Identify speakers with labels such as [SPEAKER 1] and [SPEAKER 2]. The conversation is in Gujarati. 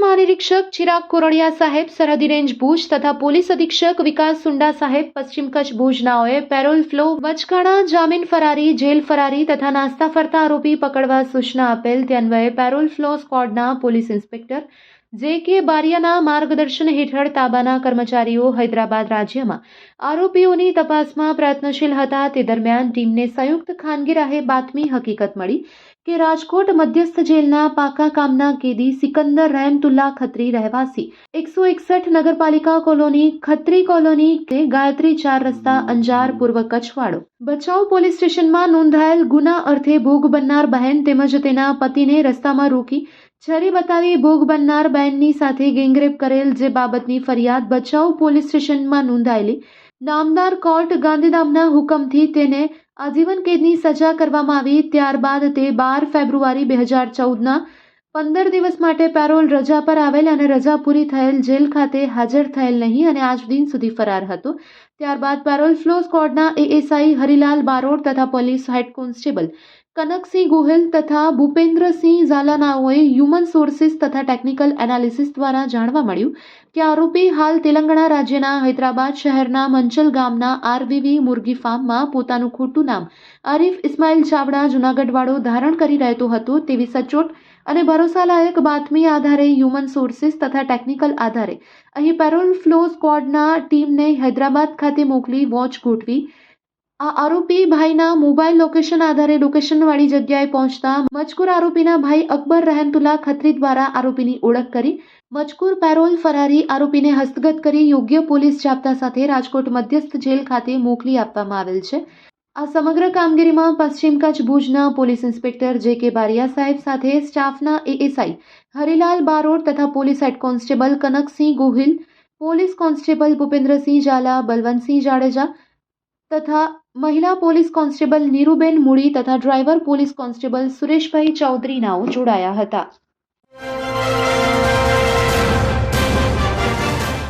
[SPEAKER 1] મહાનિરીક્ષક ચિરાગ કોરડિયા સાહેબ, સરહદી રેન્જ ભુજ તથા પોલીસ અધિક્ષક વિકાસ સુંડા સાહેબ, પશ્ચિમ કચ્છ ભુજનાઓએ પેરોલ ફ્લો, વચગાળા, જામીન ફરારી, જેલ ફરારી તથા નાસ્તા ફરતા આરોપી પકડવા સૂચના આપેલ. તે અન્વયે પેરોલ ફ્લો સ્કોડના પોલીસ ઇન્સ્પેક્ટર જે કે બારિયાના માર્ગદર્શન હેઠળ તાબાના કર્મચારીઓ હૈદરાબાદ રાજ્યમાં આરોપીઓની તપાસમાં પ્રયત્નશીલ હતા. તે દરમિયાન ટીમને સંયુક્ત ખાનગી રાહે બાતમી હકીકત મળી. કે રાજકોટ મધ્યસ્થ જેલના પાકા કામના કેદી સિકંદર રહેમતુલ્લા ખત્રી રહેવાસી. એકસો એકસઠ નગરપાલિકા કોલોની ખત્રી કોલોની કે ગાયત્રી ચાર રસ્તા અંજાર પૂર્વ કચ્છવાળો. બચાવ પોલીસ સ્ટેશનમાં નોંધાયેલ ગુના અર્થે ભોગ બનનાર બહેન તેમજ તેના પતિને રસ્તામાં રોકી છરી બતાવી ભોગ બનનાર બહેનની સાથે ગેંગરેપ કરેલ જે બાબતની ફરિયાદ બચાવ પોલીસ સ્ટેશનમાં નોંધાયેલી નામદાર કોર્ટ ગાંધીધામના હુકમથી તેને આજીવન કેદની સજા કરવામાં આવી ત્યારબાદ તે બાર ફેબ્રુઆરી બે હજાર ચૌદના પંદર દિવસ માટે પેરોલ રજા પર આવેલ અને રજા પૂરી થયેલ જેલ ખાતે હાજર થયેલ નહીં અને આજ દિન સુધી ફરાર હતો. ત્યારબાદ પેરોલ ફ્લો સ્કોડના એએસઆઈ હરિલાલ બારોટ તથા police head constable Kanaksinh Gohil તથા ભૂપેન્દ્રસિંહ ઝાલાનાઓએ હ્યુમન સોર્સિસ તથા ટેકનિકલ એનાલિસિસ દ્વારા જાણવા મળ્યું કે આરોપી હાલ તેલંગાણા રાજ્યના હૈદરાબાદ શહેરના મંચલ ગામના આરવીવી મુરગી ફાર્મમાં પોતાનું ખોટું નામ આરીફ ઇસ્માઇલ ચાવડા જૂનાગઢવાળો ધારણ કરી રહેતો હતો તેવી સચોટ અને ભરોસાલાયક બાતમી આધારે હ્યુમન સોર્સિસ તથા ટેકનિકલ આધારે અહીં પેરોલ ફ્લો સ્કોડના ટીમને હૈદરાબાદ ખાતે મોકલી વોચ ગોઠવી આ આરોપી ભાઈના મોબાઈલ લોકેશન આધારે લોકેશનવાળી જગ્યાએ પહોંચતા મજકૂર આરોપીના ભાઈ અકબર રહેમતુલ્લા ખત્રી દ્વારા આરોપીની ઓળખ કરી, મજકૂર પેરોલ ફરારી આરોપીને હસ્તગત કરી યોગ્ય પોલીસ જાપ્તા સાથે રાજકોટ મધ્યસ્થ જેલ ખાતે મોકલી આપવામાં આવેલ છે. આ સમગ્ર કામગીરીમાં પશ્ચિમ કચ્છ ભુજના પોલીસ ઇન્સ્પેક્ટર જે કે બારિયા સાહેબ સાથે સ્ટાફના એએસઆઈ હરિલાલ બારોટ તથા police head constable Kanaksinh Gohil, police constable Bhupendrasinh Jhala, Balwantsinh Jadeja તથા મહિલા પોલીસ કોન્સ્ટેબલ નીરુબેન મૂડી તથા ડ્રાઈવર પોલીસ કોન્સ્ટેબલ સુરેશભાઈ ચૌધરીનાઓ જોડાયા હતા.